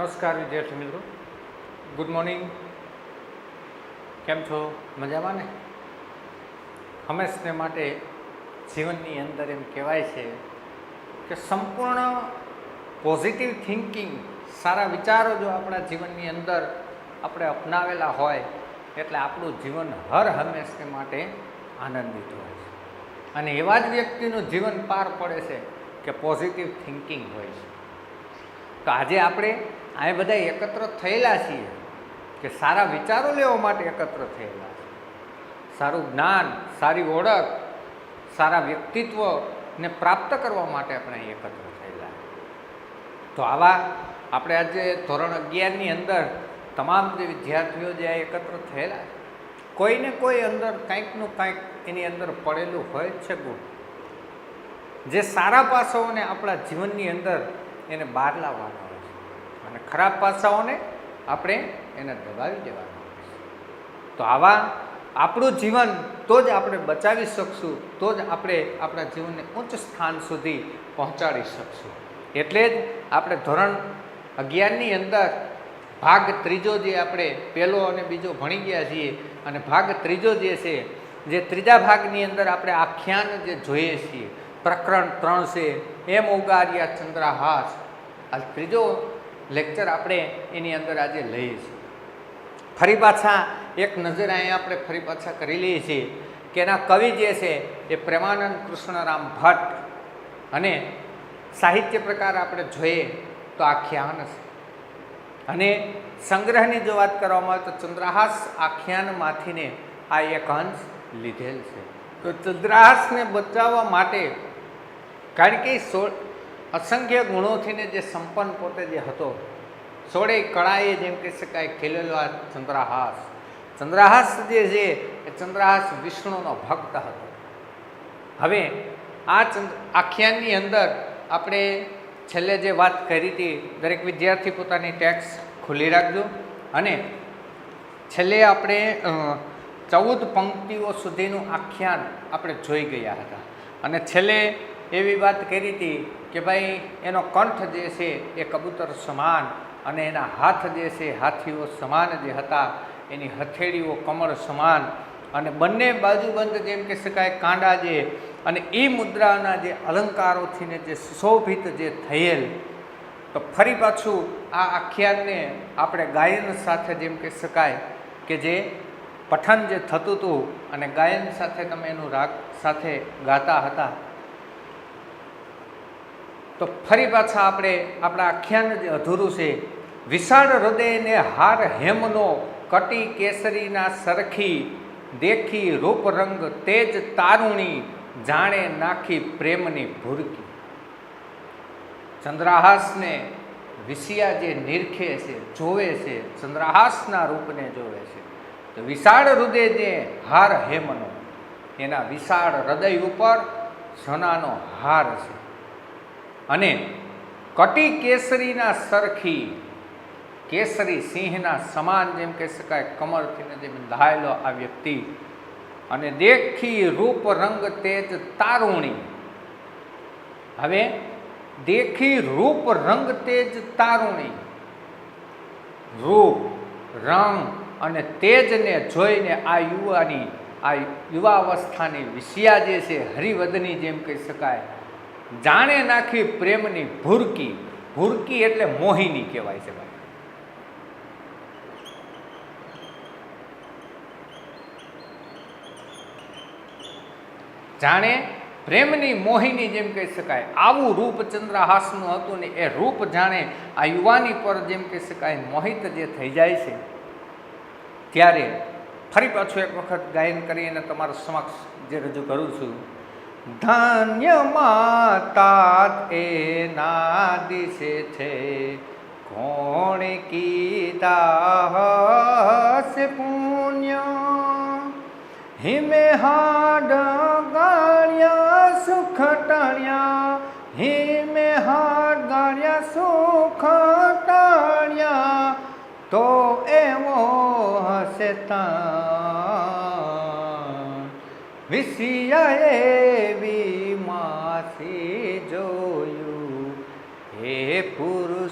નમસ્કાર વિદ્યાર્થી મિત્રો. ગુડ મોર્નિંગ કેમ છો? મજામાં ને? હંમેશને માટે જીવનની અંદર એમ કહેવાય છે કે સંપૂર્ણ પોઝિટિવ થિંકિંગ સારા વિચારો જો આપણા જીવનની અંદર આપણે અપનાવેલા હોય, એટલે આપણું જીવન હર હંમેશને માટે આનંદિત હોય છે. અને એવા જ વ્યક્તિનું જીવન પાર પડે છે કે પોઝિટિવ થિંકિંગ હોય છે. તો આજે આપણે આ બધા એકત્ર થયેલા છીએ કે સારા વિચારો લેવા માટે એકત્ર થયેલા છે. સારું જ્ઞાન, સારી ઓળખ, સારા વ્યક્તિત્વને પ્રાપ્ત કરવા માટે આપણે એકત્ર થયેલા તો આવા આપણે આજે ધોરણ અગિયારની અંદર તમામ જે વિદ્યાર્થીઓ જે આ એકત્ર થયેલા કોઈને કોઈ અંદર કંઈકનું કંઈક એની અંદર પડેલું હોય છે ગુણ, જે સારા પાસાઓને આપણા જીવનની અંદર એને બહાર લાવવાના અને ખરાબ પાસાઓને આપણે એને દબાવી દેવાના તો આવા આપણું જીવન તો જ આપણે બચાવી શકશું, તો જ આપણે આપણા જીવનને ઉચ્ચ સ્થાન સુધી પહોંચાડી શકશું. એટલે જ આપણે ધોરણ અગિયારની અંદર ભાગ ત્રીજો જે આપણે પહેલો અને બીજો ભણી ગયા છીએ અને ભાગ ત્રીજો જે છે, જે ત્રીજા ભાગની અંદર આપણે આખ્યાન જે જોઈએ છીએ, પ્રકરણ ત્રણ છે, એમ ઉગાર્યા ચંદ્રહાસ. આ ત્રીજો લેક્ચર આપણે એની અંદર આજે લઈએ છીએ. ફરી પાછા એક નજર અહીંયા આપણે ફરી પાછા કરી લઈએ છીએ કે એના કવિ જે છે એ પ્રેમાનંદ કૃષ્ણરામ ભટ્ટ અને સાહિત્ય પ્રકાર આપણે જોઈએ તો આખ્યાન છે. અને સંગ્રહની જો વાત કરવામાં આવે તો ચંદ્રહાસ આખ્યાનમાંથીને આ એક અંશ લીધેલ છે. તો ચંદ્રહાસને બચાવવા માટે કારણ કે સોળ અસંખ્ય ગુણોથીને જે સંપન્ન પોતે જે હતો સોળે કળાએ જેમ કહી શકાય ખેલેલો આ ચંદ્રહાસ. ચંદ્રહાસ જે છે, એ ચંદ્રહાસ વિષ્ણુનો ભક્ત હતો. હવે આ ચંદ્ર, આખ્યાનની અંદર આપણે છેલ્લે જે વાત કરી હતી, દરેક વિદ્યાર્થી પોતાની ટેક્સ ખુલ્લી રાખજો. અને છેલ્લે આપણે ચૌદ પંક્તિઓ સુધીનું આખ્યાન આપણે જોઈ ગયા હતા. અને છેલ્લે એવી વાત કરી હતી કે ભાઈ, એનો કંઠ જે છે એ કબૂતર સમાન અને એના હાથ જે છે, હાથીઓ સમાન જે હતા. એની હથેળીઓ કમળ સમાન. અને બંને બાજુબંધ જેમ કે શકાય, કાંડા જે અને એ મુદ્રાના જે અલંકારોથીને જે સુશોભિત જે થયેલ. તો ફરી પાછું આ આખ્યાનને આપણે ગાયન સાથે જેમ કહી શકાય કે જે પઠન જે થતું હતું અને ગાયન સાથે તમે એનું રાગ સાથે ગાતા હતા. તો ફરી પાછા આપણે આપણા આખ્યાન જે અધૂરું છે, વિશાળ હૃદયને હાર હેમનો કટી કેસરીના સરખી દેખી રૂપ રંગ તેજ તારુણી જાણે નાખી પ્રેમની ભૂરકી. ચંદ્રહાસને વિષિયા જે નિરખે છે, જોવે છે, ચંદ્રહાસના રૂપને જોવે છે, તો વિશાળ હૃદય જે હાર હેમનો, એના વિશાળ હૃદય ઉપર સોનાનો હાર છે. અને કટી કેસરીના સરખી, કેસરી સિંહના સમાન જેમ કહી શકાય કમરથી જેમ ધાયેલો આ વ્યક્તિ. અને દેખી રૂપ રંગ તેજ તારુણી. હવે દેખી રૂપ રંગ તેજ તારુણી. રૂપ, રંગ અને તેજને જોઈને આ યુવાની, આ યુવાવસ્થાની વિષયા જે છે, હરિવદની જેમ કહી શકાય જાણે નાખી પ્રેમની ભૂરકી. ભૂરકી એટલે મોહિની કહેવાય છે ભાઈ. જાણે પ્રેમની મોહિની જેમ કહી શકાય. આવું રૂપ ચંદ્રહાસનું હતું ને એ રૂપ જાણે આ યુવાની પર જેમ કહી શકાય મોહિત જે થઈ જાય છે. ત્યારે ફરી પાછું એક વખત ગાયન કરી અને તમારા સમક્ષ જે રજૂ કરું છું. ધન્ય માતા એ નાદિશે છે કોણ કીધા હશે પુણ્ય હિમે હાડ ગાળ્યા સુખ ટાળ્યા હિમે હાડ ગાળ્યા સુખ ટાળ્યા તો એવો હશે તાણ વિષયાએ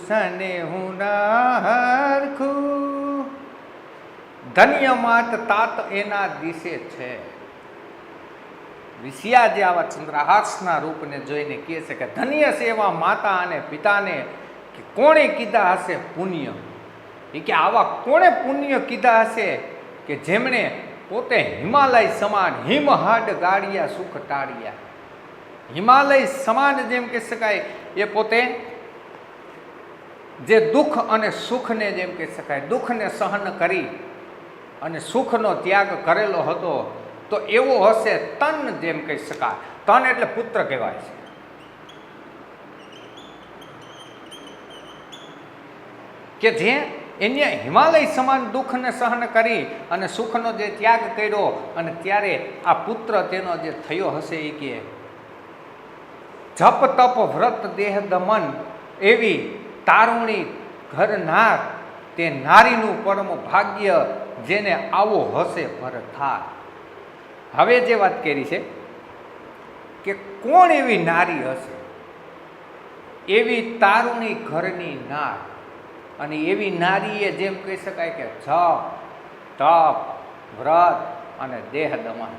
પુરુષને હું નારખું ધન્ય માત તાત એના દિશે છે. વિષયા જે આવા ચંદ્રહાસના રૂપને જોઈને કહે છે કે ધન્ય એવા માતા અને પિતાને કે કોણે કીધા હશે પુણ્ય? એ કે આવા કોણે પુણ્ય કીધા હશે કે જેમણે પોતે હિમાલય સમાન હિમહાડ ગાળિયા, સુખ ટાળ્યા? હિમાલય સમાન જેમ કહી શકાય. એ પોતે જે દુઃખ અને સુખને જેમ કહી શકાય, દુઃખને સહન કરી અને સુખનો ત્યાગ કરેલો હતો, તો એવો હશે તન જેમ કહી શકાય. તન એટલે પુત્ર કહેવાય છે. કે જે એને હિમાલય સમાન દુઃખને સહન કરી અને સુખનો જે ત્યાગ કર્યો અને ત્યારે આ પુત્ર તેનો જે થયો હશે એ કે, જપ તપ વ્રત દેહ દમન એવી તારુણી ઘરનાર તે નારીનું પરમ ભાગ્ય જેને આવો હશે ભરથાર. હવે જે વાત કરી છે કે કોણ એવી નારી હશે? એવી તારુણી ઘરની નાર. અને એવી નારીએ જેમ કહી શકાય કે જપ, તપ, વ્રત અને દેહ દમન.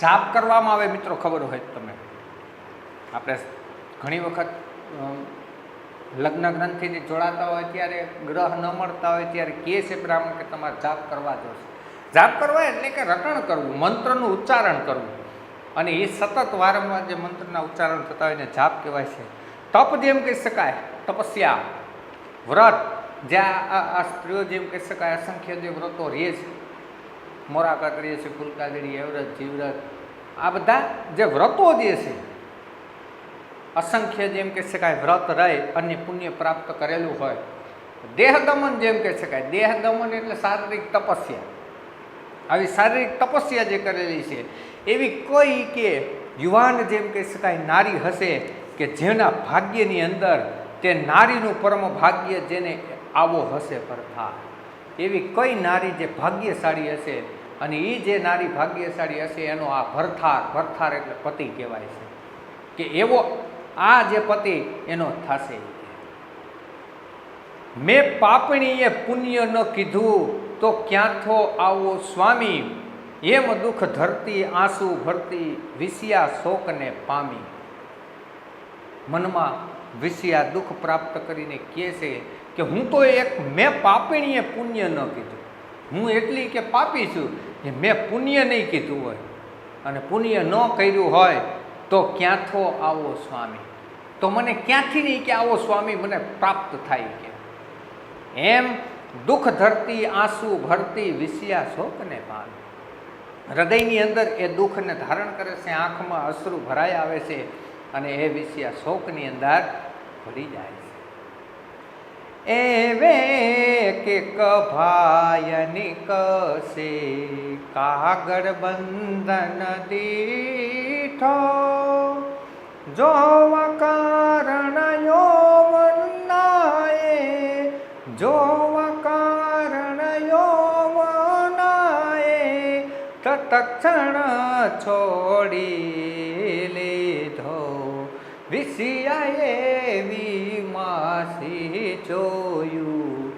જાપ કરવામાં આવે મિત્રો, ખબર હોય તમને. તમે આપણે ઘણી વખત લગ્ન ગ્રંથિથી જોડાતા હોય ત્યારે ગ્રહ ન મળતા હોય ત્યારે કહે છે બ્રાહ્મણ કે તમારે જાપ કરવા જોશે. જાપ કરવા એટલે કે રટણ કરવું, મંત્રનું ઉચ્ચારણ કરવું. અને એ સતત વારંવાર જે મંત્રના ઉચ્ચારણ થતા હોય એને જાપ કહેવાય છે. તપ જેમ કહી શકાય, તપસ્યા, વ્રત જ્યાં આ સ્ત્રીઓ જેમ કહી શકાય, અસંખ્ય જે વ્રતો રહે છે. મોરા કરીએ છે ફૂલકાગડી એવ્રત જીવ્રત આ બધા જે વ્રતો જે છે અસંખ્ય જેમ કહી શકાય વ્રત રહે અને પુણ્ય પ્રાપ્ત કરેલું હોય. દેહ દમન જેમ કહી શકાય. દેહ દમન એટલે શારીરિક તપસ્યા. આવી શારીરિક તપસ્યા જે કરેલી છે, એવી કોઈ કે યુવાન જેમ કહી શકાય નારી હશે કે જેના ભાગ્યની અંદર તે નારીનું પરમ ભાગ્ય જેને આવો હશે પરથા. એવી કઈ નારી જે ભાગ્યશાળી હશે અને એ જે નારી ભાગ્યશાળી હશે, એનો આ ભરથાર ભરથાર એટલે પતિ કહેવાય છે. કે એવો આ જે પતિ એનો થશે. મેં પાપણીએ પુણ્ય ન કીધું તો ક્યાંથો આવો સ્વામી? એમ દુઃખ ધરતી આંસુ ભરતી વિષયા શોકને પામી. મનમાં વિષયા દુઃખ પ્રાપ્ત કરીને કહે છે કે હું તો એક મેં પાપણીએ પુણ્ય ન કીધું. હું એટલી કે પાપી છું કે મેં પુણ્ય નહીં કીધું હોય. અને પુણ્ય ન કર્યું હોય તો ક્યાંથો આવો સ્વામી? તો મને ક્યાંથી નહીં કે આવો સ્વામી મને પ્રાપ્ત થાય કે? એમ દુઃખ ધરતી, આંસુ ભરતી વિષયા શોકને પામે હૃદયની અંદર એ દુઃખને ધારણ કરે છે, આંખમાં અશ્રુ ભરાઈ આવે છે અને એ વિષયા શોકની અંદર ભળી જાય છે. એવે કે ભાય નિકસે કાગળ બંધન દીઠો. જોવા કારણ યૌવનાએ જોવા કારણ યૌવનાએ તત્ક્ષણ છોડી લીધો. વિષયાએ વિમાસી જોયું.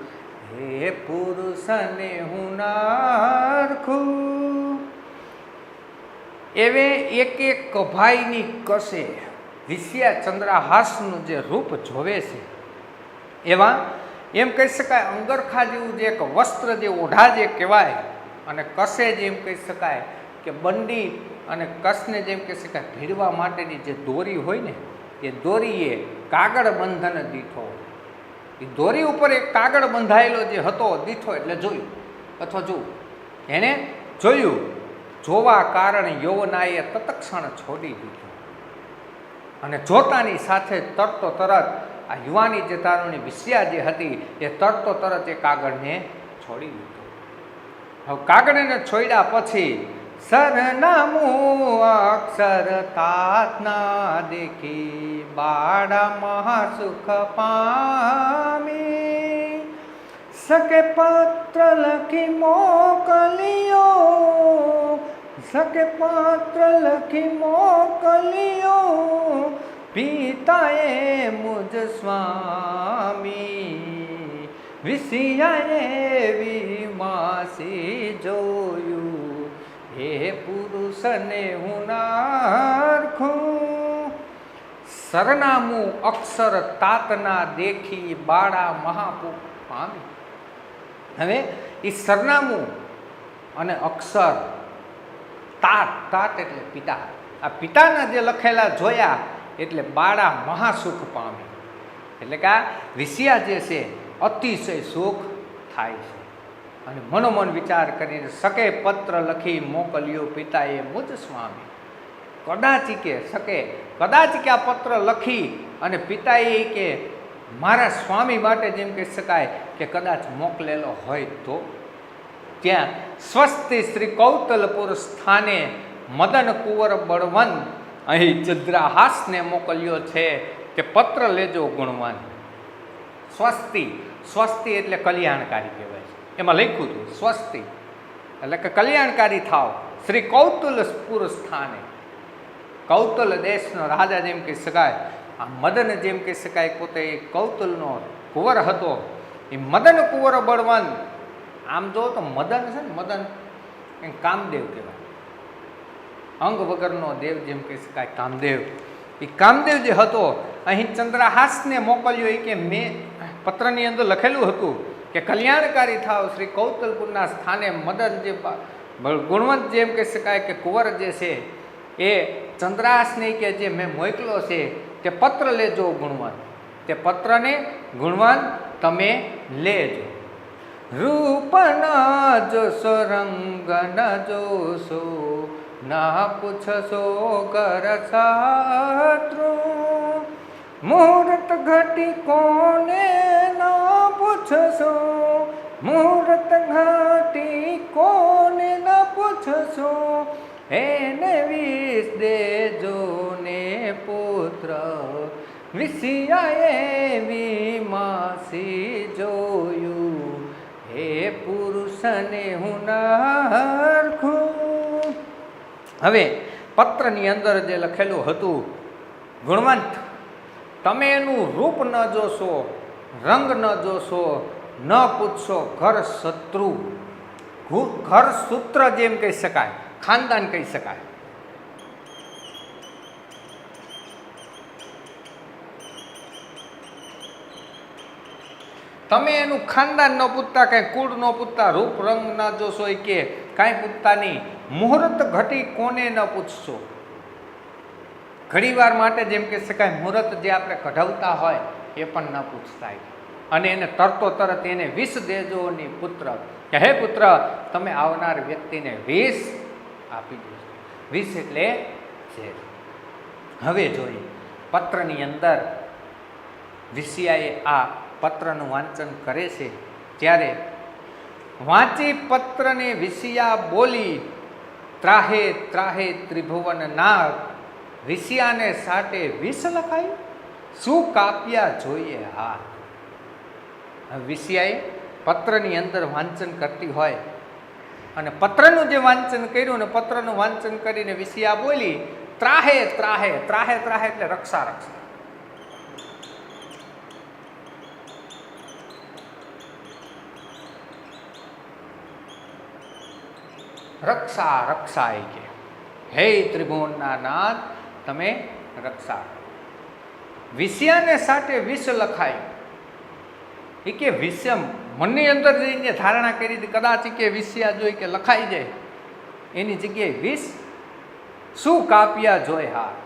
હે પુરુષને હું એવે એક એક કભાઈની કસે વિષયા ચંદ્રહાસનું જે રૂપ જોવે છે, એવા એમ કહી શકાય અંગરખા જેવું જે એક વસ્ત્ર જે ઓઢા જે કહેવાય, અને કસે જેમ કહી શકાય કે બંડી અને કસને જેમ કહી શકાય ભીડવા માટેની જે દોરી હોય ને, એ દોરીએ કાગળ બંધન દીઠો એ દોરી ઉપર એક કાગળ બંધાયેલો જે હતો, દીઠો એટલે જોયું, અથવા જોયું એણે જોયું, જોવા કારણ યૌવનાએ તત્ક્ષણ છોડી દીધું. અને જોતાની સાથે તરતો તરત આ યુવાની જે તારુણી વિષયા જે હતી, એ તરતો તરત એ કાગળને છોડી દીધો. હવે કાગળને છોડ્યા પછી સરનામું અક્ષર તાતના દેખી બાળામાં સુખ પામી સકે પત્ર લખી મોકલ્યો સકે પત્ર લખી મોકલ્યો પિતાએ મુજ સ્વામી વિસિયાએ વિમાસી જોયું હે પુરુષને હું નારખું. સરનામું અક્ષર તાતના દેખી બાળા મહાપુ પામી. હવે એ સરનામું અને અક્ષર તાત તાત એટલે પિતા. આ પિતાના જે લખેલા જોયા એટલે બાળા મહાસુખ પામે. એટલે કે આ વિષયા જે છે, અતિશય સુખ થાય છે. અને મનોમન વિચાર કરીને શકે પત્ર લખી મોકલ્યો પિતાએ મુજ સ્વામી. કદાચ કે શકે કદાચ કે આ પત્ર લખી અને પિતાએ કે, મારા સ્વામી માટે જેમ કહી શકાય કે કદાચ મોકલેલો હોય તો? ત્યાં સ્વસ્તિ શ્રી કૌતલપુર સ્થાને મદન કુંવર બળવન અહીં ચંદ્રાહાસને મોકલ્યો છે કે પત્ર લેજો ગુણવાન. સ્વસ્તિ સ્વસ્તિ એટલે કલ્યાણકારી કહેવાય. એમાં લખ્યું હતું, સ્વસ્તિ. એટલે કે કલ્યાણકારી થાવ શ્રી કૌતુલપુર સ્થાને. કૌતલ દેશનો રાજા જેમ કહી શકાય, આ મદન જેમ કહી શકાય પોતે કૌતલનો કુંવર હતો. એ મદન કુંવર બળવંત આમ જો તો મદન છે ને, મદન. એ કામદેવ કહેવાય. અંગ વગરનો દેવ જેમ કહી શકાય, કામદેવ. એ કામદેવ જે હતો, અહીં ચંદ્રહાસને મોકલ્યો એ કે મેં પત્રની અંદર લખેલું હતું. કે કલ્યાણકારી થાવ શ્રી કૌતલપુરના સ્થાને મદન જે બા- ગુણવંત જેમ કહી શકાય કે કુંવર જે છે, એ ચંદ્રાસની કે જે મેં મોકલો છે, તે પત્ર લેજો ગુણવંત. તે પત્રને ગુણવંત તમે લેજો. રૂપના જોશો રંગ ન જોશો, ના પૂછશો કર છાત્રુ ઘટી કોને ના પૂછશો? મુહૂર્ત ઘાટી કોને ન પૂછશો? એને વિષ દેજો ને પુત્ર. વિષિયા એવી માસી જોયું. હે પુરુષને હું નારખું. હવે પત્રની અંદર જે લખેલું હતું, ગુણવંત, તમે એનું રૂપ ન જોશો. રંગ ન જોશો, ન પૂછશો, ઘર શત્રુ. ઘર સૂત્ર જેમ કહી શકાય, ખાનદાન કહી શકાય. તમે એનું ખાનદાન ન પૂછતા, કાંઈ કુળ ન પૂછતા, રૂપ રંગ ન જોશો એ કે કાંઈ પૂછતા નહીં. મુહૂર્ત ઘટી કોને ન પૂછશો? ઘણીવાર માટે જેમ કે શકાય, મુહૂર્ત જે આપણે કઢાવતા હોય એ પણ ન પૂછતા અને એને તરતો તરત એને વિષ દેજો ની પુત્ર કે હે પુત્ર, તમે આવનાર વ્યક્તિને વિષ આપી દેજો વિષ એટલે ઝેર હવે જોઈએ, પત્રની અંદર વિષયાએ આ પત્રનું વાંચન કરે છે, ત્યારે વાંચી પત્રને વિષયા બોલી, ત્રાહે ત્રાહે, ત્રિભુવન નાગ. વિષયાને સાટે વિષ લખાયું? શું કાપ્યા જોઈએ હા વિષયાએ પત્રની અંદર વાંચન કરતી હોય અને પત્રનું જે વાંચન કર્યું ને પત્રનું વાંચન કરીને વિષયા બોલી, ત્રાહે ત્રાહે ત્રાહે ત્રાહે એટલે રક્ષા રક્ષા રક્ષા રક્ષા એ કે, હે ત્રિભુવનના નાથ તમે રક્ષા વિષયાને સાથે વિષ લખાયું. એ કે વિષય મનની અંદર જઈને ધારણા કરી હતી કદાચ કે વિષયા જોઈ કે લખાઈ જાય. એની જગ્યાએ વિષ શું કાપ્યા જોઈ હાથ?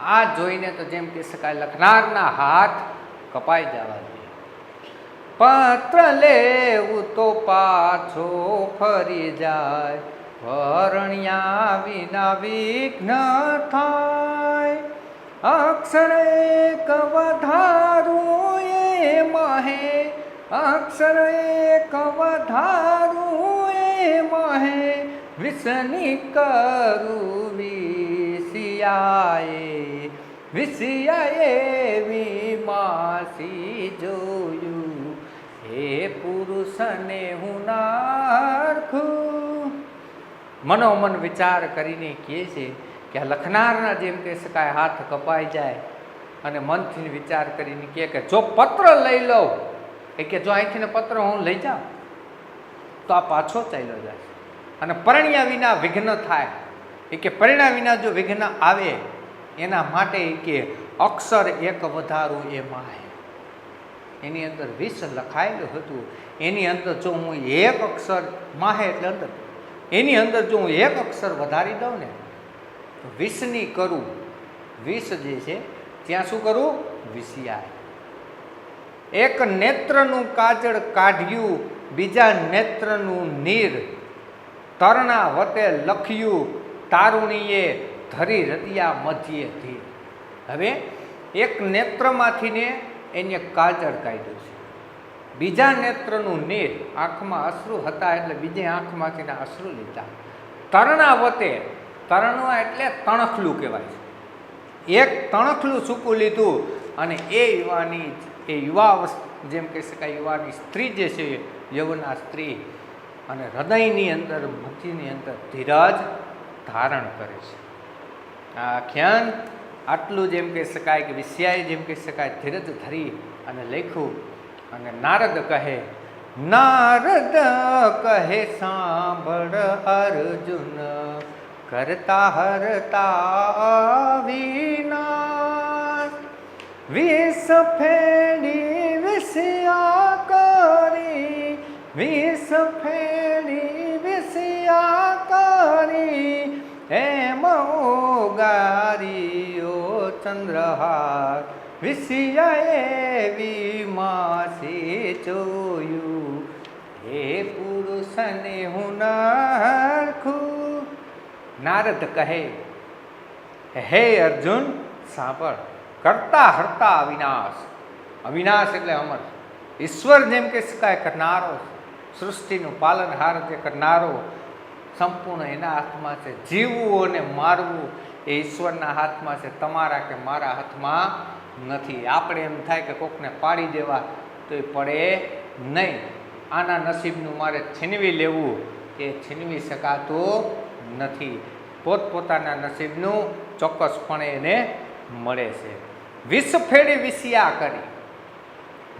આ જોઈને તો જેમ કહી શકાય લખનારના હાથ કપાઈ જવા જોઈએ પત્ર લેવું તો પાછો ફરી જાય. વરણ્યા વિના વિઘ્ન થાય. અક્ષર એક વધારું એ મહે. અક્ષર એક વધારું એ મહે. વિષની કરું વિષિયાએ. વિષિયાએ વિમાસી જોયું. હે પુરુષને હું નારખું. મનોમન વિચાર કરીને કહે છે કે લખનારના જેમ કહી શકાય, હાથ કપાઈ જાય. અને મનથી વિચાર કરીને કહે કે, જો પત્ર લઈ લઉં, એ કે, જો અહીંથી પત્ર હું લઈ જાઉં, તો આ પાછો ચાલ્યો જાય. અને પરણ્યા વિના વિઘ્ન થાય. એ કે પરિણામ વિના જો વિઘ્ન આવે, એના માટે કે, અક્ષર એક વધારું એ માહે. એની અંદર વિષ લખાયેલું હતું. એની અંદર જો હું એક અક્ષર, માહે એટલે અંદર. એની અંદર જો હું એક અક્ષર વધારી દઉં ને વિષની કરું. વિષ જે છે, ત્યાં શું કરું? વિષિયાય. એક નેત્રનું કાજળ કાઢ્યું, બીજા નેત્રનું નીર. તરણા વતે લખ્યું, તારુણીએ ધરી રદિયા મધ્યે ધીર. હવે એક નેત્રમાંથી ને એને કાજળ કાઢ્યું છે. બીજા નેત્રનું નીર આંખમાં અશ્રુ હતા એટલે બીજે આંખમાંથી અશ્રુ લીધા. તરણા એટલે તણખલું કહેવાય છે. એક તણખલું સૂકું લીધું અને એ યુવાની એ યુવા જેમ કહી શકાય, યુવાની સ્ત્રી જે છે યવના સ્ત્રી અને હૃદયની અંદર, બુદ્ધિની અંદર ધીરજ ધારણ કરે છે. આ આખ્યાન આટલું જેમ કહી શકાય કે વિષયાએ જેમ કહી શકાય, ધીરજ ધરી અને લખ્યું અને નારદ કહે નારદ કહે, સાંભળ અર્જુન કરતા હરતા વિનાશ વિષ ફેડી વિષયા કરી વિષ ફેડી વિષયા કરી એમ ગારીઓ ચંદ્રહાર વિષયાએ વિમાસી જોયું હે પુરુષને હું નારખું નારદ કહે, હે અર્જુન, સાંભળ, કરતા હરતા અવિનાશ. અવિનાશ એટલે અમર. ઈશ્વર જેમ કે શકાય કરનારો, સૃષ્ટિનું પાલનહાર જે કરનારો, સંપૂર્ણ એના હાથમાં છે. જીવવું અને મારવું એ ઈશ્વરના હાથમાં છે. તમારા કે મારા હાથમાં નથી. આપણે એમ થાય કે કોકને પાડી દેવા તો એ પડે નહીં. આના નસીબનું મારે છીનવી લેવું એ છીનવી શકાતું નથી. પોતપોતાના નસીબનું ચોક્કસપણે એને મળે છે. વિષ ફેરી વિષયા કરી.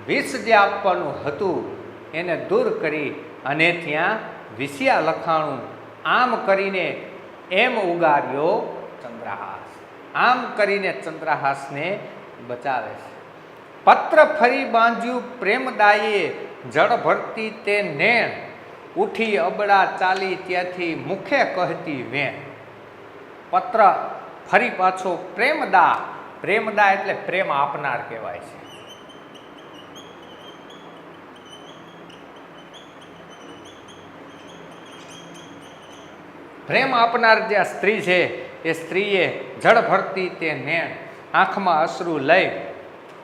વિષ જે આપવાનું હતું એને દૂર કરી અને ત્યાં વિષયા લખાણું આમ કરીને એમ ઉગાર્યો ચંદ્રહાસ. આમ કરીને ચંદ્રહાસને બચાવે છે. પત્ર ફરી બાંધ્યું, પ્રેમદાયે જળ ભરતી તે નેણ. ઉઠી અબડા ચાલી ત્યાંથી મુખે કહેતી વેણ. પત્ર ફરી પાછો પ્રેમદા. પ્રેમદા એટલે પ્રેમ આપનાર કહેવાય છે. પ્રેમ આપનાર જે સ્ત્રી છે, એ સ્ત્રીએ જળ ભરતી તે નેણ આંખમાં અશ્રુ લઈ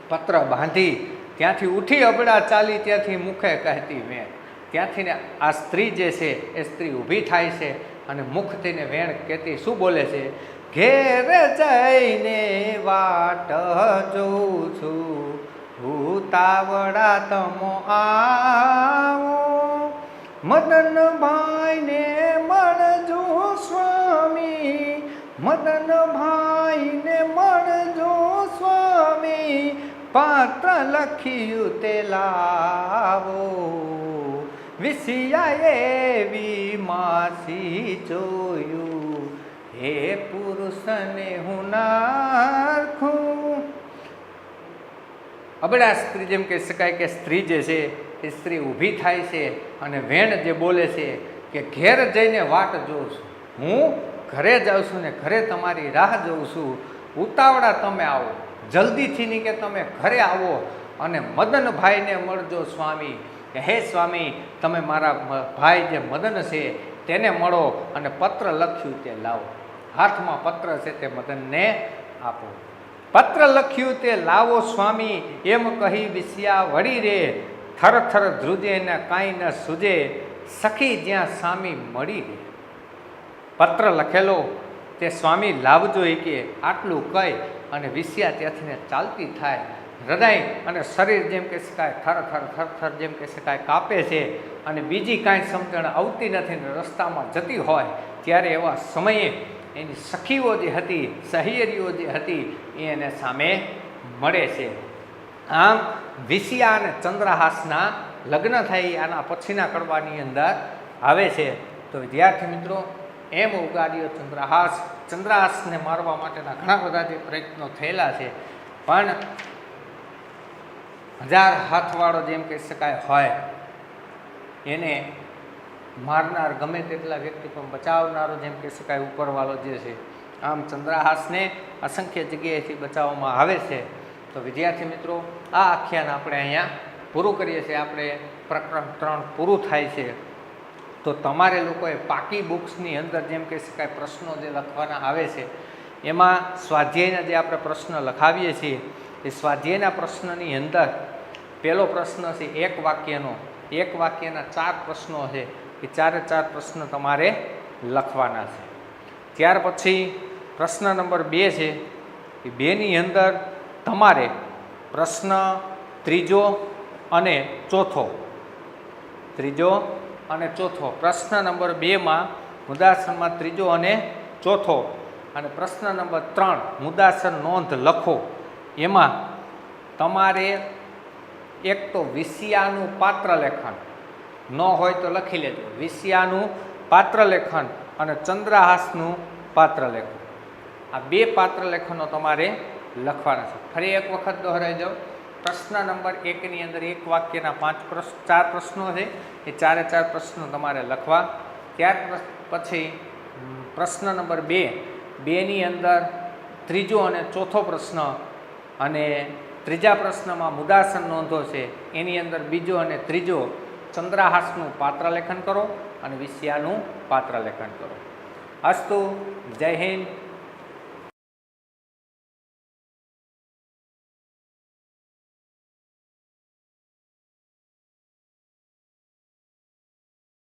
પત્ર બાંધી ત્યાંથી ઉઠી અબડા ચાલી ત્યાંથી મુખે કહેતી વેણ. ત્યાંથી ને આ સ્ત્રી જે છે, એ સ્ત્રી ઊભી થાય છે અને મુખ થઈને વેણ કહેતી, શું બોલે છે? ઘેર જઈને વાટ જોઉં છું ઉતાવળા તમો આવો મદન ભાઈને મળજો સ્વામી મદન ભાઈને મળજો સ્વામી, પાત્ર લખ્યું તે લાવો. વિષયાએ માસી જોયું. હે પુરુષને હું નાખું. અબડા સ્ત્રી જેમ કહી શકાય કે સ્ત્રી જે છે, એ સ્ત્રી ઊભી થાય છે અને વેણ જે બોલે છે કે ઘેર જઈને વાટ જોઉં છું. હું ઘરે જાઉં છું ને ઘરે તમારી રાહ જોઉં છું. ઉતાવળા તમે આવો. જલ્દીથી નહીં કે તમે ઘરે આવો અને મદનભાઈને મળજો સ્વામી. કે હે સ્વામી, તમે મારા ભાઈ જે મદન છે તેને મળો અને પત્ર લખ્યું તે લાવો. હાથમાં પત્ર છે તે મદનને આપો. પત્ર લખ્યું તે લાવો સ્વામી, એમ કહી વિસ્યા વળી રે થર થર ધ્રુજે ને કાંઈ ન સૂજે, સખી જ્યાં સ્વામી મળી રે. પત્ર લખેલો, તે સ્વામી લાવજો એ કે આટલું કહી અને વિસ્યા ત્યાંથી ચાલતી થાય. હૃદય અને શરીર જેમ કહી શકાય, થર થર થર જેમ કહી શકાય કાપે છે અને બીજી કાંઈ સમજણ આવતી નથી ને રસ્તામાં જતી હોય, ત્યારે એવા સમયે એની સખીઓ જે હતી, સહિયરીઓ જે હતી, એ એને સામે મળે છે. આમ વિષિયા અને ચંદ્રહાસના લગ્ન થાય આના પછીના કડવાની અંદર આવે છે. તો વિદ્યાર્થી મિત્રો, એમ ઉગાડ્યો ચંદ્રહાસ. ચંદ્રહાસને મારવા માટેના ઘણા બધા જે પ્રયત્નો થયેલા છે. પણ હજાર હાથવાળો જેમ કહી શકાય હોય, એને મારનાર ગમે તેટલા વ્યક્તિ પણ બચાવનારો જેમ કહી શકાય ઉપરવાળો જે છે, આમ ચંદ્રહાસને અસંખ્ય જગ્યાએથી બચાવવામાં આવે છે. તો વિદ્યાર્થી મિત્રો, આ આખ્યાન આપણે અહીંયા પૂરું કરીએ છીએ. આપણે પ્રકરણ ત્રણ પૂરું થાય છે. તો તમારે લોકોએ પાકી બુક્સની અંદર જેમ કહી શકાય પ્રશ્નો જે લખવાના આવે છે, એમાં સ્વાધ્યાયના જે આપણે પ્રશ્ન લખાવીએ છીએ એ સ્વાધ્યાયના પ્રશ્નની અંદર પહેલો પ્રશ્ન છે એક વાક્યનો. એક વાક્યના ચાર પ્રશ્નો છે. એ ચારે ચાર પ્રશ્ન તમારે લખવાના છે. ત્યાર પછી પ્રશ્ન નંબર બે છે. એ બેની અંદર તમારે પ્રશ્ન ત્રીજો અને ચોથો. ત્રીજો અને ચોથો. પ્રશ્ન નંબર બેમાં મુદાસનમાં ત્રીજો અને ચોથો. અને પ્રશ્ન નંબર ત્રણ મુદ્દાસર નોંધ લખો. એમાં તમારે એક તો વિષયાનું પાત્ર લેખન. ન હોય તો લખી લેજો. વિષયાનું પાત્ર લેખન અને ચંદ્રહાસનું પાત્ર લેખન. આ બે પાત્ર લેખનો તમારે લખવાના છે. ફરી એક વખત દોહરાઈ જાઓ પ્રશ્ન નંબર એકની અંદર એક વાક્યના પાંચ પ્રશ્ન ચાર પ્રશ્નો છે. એ ચારે ચાર પ્રશ્નો તમારે લખવા. ત્યાર પછી પ્રશ્ન નંબર બે. બેની અંદર ત્રીજો અને ચોથો પ્રશ્ન અને ત્રીજા પ્રશ્નમાં મુદાસન નોંધો છે. એની અંદર બીજો અને ત્રીજો ચંદ્રહાસનું પાત્રલેખન કરો અને વિષયાનું પાત્રલેખન કરો. અસ્તુ, જય હિન્દ.